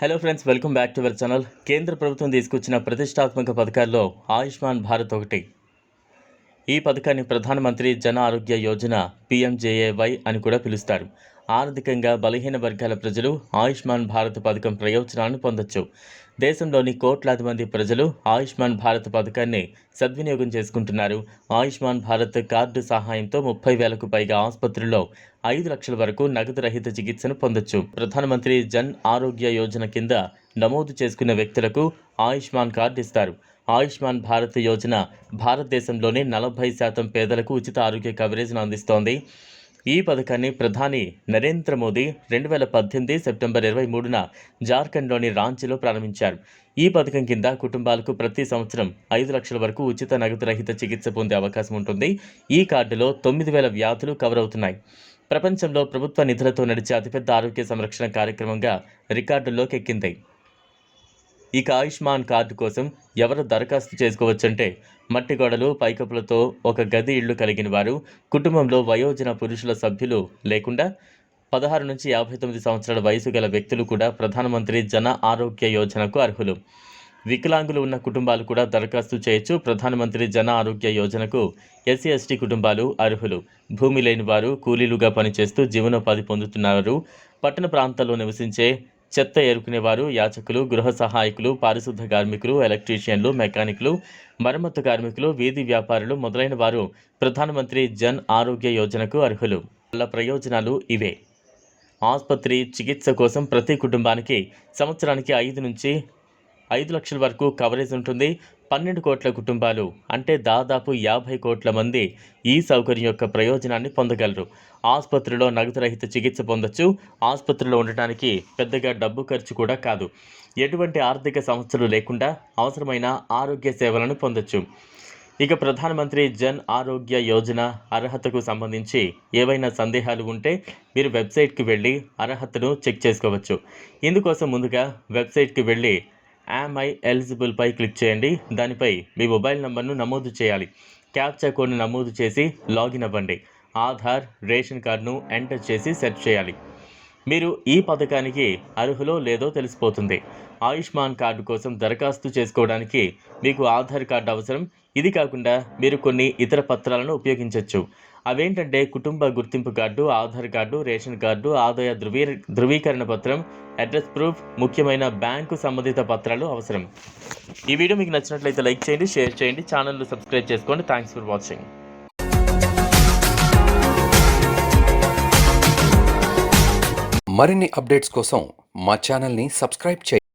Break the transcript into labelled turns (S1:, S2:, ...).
S1: Hello friends welcome back to our channel కేంద్ర ప్రభుత్వం తీసుకొచ్చిన ప్రతిష్టాత్మక పథకాల్లో ఆయుష్మాన్ భారత్ ఒకటి. ఈ పథకాన్ని ప్రధానమంత్రి జన ఆరోగ్య యోజన పీఎంజేఏవై అని కూడా పిలుస్తారు. ఆర్థికంగా బలహీన వర్గాల ప్రజలు ఆయుష్మాన్ భారత్ పథకం ప్రయోజనాలను పొందొచ్చు. దేశంలోని కోట్లాది మంది ప్రజలు ఆయుష్మాన్ భారత్ పథకాన్ని సద్వినియోగం చేసుకుంటున్నారు. ఆయుష్మాన్ భారత్ కార్డు సహాయంతో ముప్పై వేలకు పైగా ఆసుపత్రుల్లో ఐదు లక్షల వరకు నగదు రహిత చికిత్సను పొందొచ్చు. ప్రధానమంత్రి జన్ ఆరోగ్య యోజన కింద నమోదు చేసుకున్న వ్యక్తులకు ఆయుష్మాన్ కార్డు ఇస్తారు. ఆయుష్మాన్ భారత్ యోజన భారతదేశంలోని నలభై శాతం పేదలకు ఉచిత ఆరోగ్య కవరేజ్ను అందిస్తోంది. ఈ పథకాన్ని ప్రధాని నరేంద్ర మోదీ రెండు వేల పద్దెనిమిది సెప్టెంబర్ ఇరవై మూడున జార్ఖండ్లోని రాంచీలో ప్రారంభించారు. ఈ పథకం కింద కుటుంబాలకు ప్రతి సంవత్సరం ఐదు లక్షల వరకు ఉచిత నగదు రహిత చికిత్స పొందే అవకాశం ఉంటుంది. ఈ కార్డులో తొమ్మిది వేల వ్యాధులు కవర్ అవుతున్నాయి ప్రపంచంలో ప్రభుత్వ నిధులతో నడిచే అతిపెద్ద ఆరోగ్య సంరక్షణ కార్యక్రమంగా రికార్డుల్లోకి ఎక్కింది ఇక ఆయుష్మాన్ కార్డు కోసం ఎవరు దరఖాస్తు చేసుకోవచ్చంటే మట్టి గోడలు పైకప్పులతో ఒక గది ఇళ్ళు కలిగిన వారు కుటుంబంలో వయోజన పురుషుల సభ్యులు లేకుండా పదహారు నుంచి యాభై తొమ్మిది సంవత్సరాల వయసు గల వ్యక్తులు కూడా ప్రధానమంత్రి జన ఆరోగ్య యోజనకు అర్హులు. వికలాంగులు ఉన్న కుటుంబాలు కూడా దరఖాస్తు చేయొచ్చు. ప్రధానమంత్రి జన ఆరోగ్య యోజనకు ఎస్సీ ఎస్టీ కుటుంబాలు అర్హులు. భూమి లేని వారు కూలీలుగా పనిచేస్తూ జీవనోపాధి పొందుతున్నారు. పట్టణ ప్రాంతాల్లో నివసించే చెత్త ఏరుకునేవారు యాచకులు గృహ సహాయకులు పారిశుద్ధ కార్మికులు ఎలక్ట్రీషియన్లు మెకానిక్లు మరమ్మత్తు కార్మికులు వీధి వ్యాపారులు మొదలైన వారు ప్రధానమంత్రి జన్ ఆరోగ్య యోజనకు అర్హులు. వాళ్ళ ప్రయోజనాలు ఇవే. ఆసుపత్రి చికిత్స కోసం ప్రతి కుటుంబానికి సంవత్సరానికి ఐదు నుంచి ఐదు లక్షల వరకు కవరేజ్ ఉంటుంది. పన్నెండు కోట్ల కుటుంబాలు అంటే దాదాపు యాభై కోట్ల మంది ఈ సౌకర్యం యొక్క ప్రయోజనాన్ని పొందగలరు. ఆసుపత్రిలో నగదురహిత చికిత్స పొందొచ్చు ఆసుపత్రిలో ఉండటానికి పెద్దగా డబ్బు ఖర్చు కూడా కాదు. ఎటువంటి ఆర్థిక సమస్యలు లేకుండా అవసరమైన ఆరోగ్య సేవలను పొందొచ్చు. ఇక ప్రధానమంత్రి జన్ ఆరోగ్య యోజన అర్హతకు సంబంధించి ఏవైనా సందేహాలు ఉంటే మీరు వెబ్సైట్కి వెళ్ళి అర్హతను చెక్ చేసుకోవచ్చు. ఇందుకోసం ముందుగా వెబ్సైట్కి వెళ్ళి యామ్ ఐ ఎలిజిబుల్పై క్లిక్ చేయండి. దానిపై మీ మొబైల్ నంబర్ను నమోదు చేయాలి. క్యాప్చా కోడ్ను నమోదు చేసి లాగిన్ అవ్వండి. ఆధార్ రేషన్ కార్డును ఎంటర్ చేసి సెర్చ్ చేయాలి. మీరు ఈ పథకానికి అర్హులో లేదో తెలిసిపోతుంది. ఆయుష్మాన్ కార్డు కోసం దరఖాస్తు చేసుకోవడానికి మీకు ఆధార్ కార్డు అవసరం. ఇది కాకుండా మీరు కొన్ని ఇతర పత్రాలను ఉపయోగించవచ్చు అవేంటంటే కుటుంబ గుర్తింపు card Aadhaar card ration card ఆదాయ ధృవీ ధృవీకరణ పత్రం అడ్రస్ ప్రూఫ్ ముఖ్యమైన బ్యాంకు సంబంధిత పత్రాలు అవసరం. ఈ వీడియో మీకు నచ్చినట్లయితే లైక్ చేయండి షేర్ చేయండి ఛానల్ను సబ్స్క్రైబ్ చేసుకోండి. థ్యాంక్స్ ఫర్ వాచింగ్
S2: మరిన్ని అప్డేట్స్ కోసం మా ఛానల్ని సబ్స్క్రైబ్ చేయండి.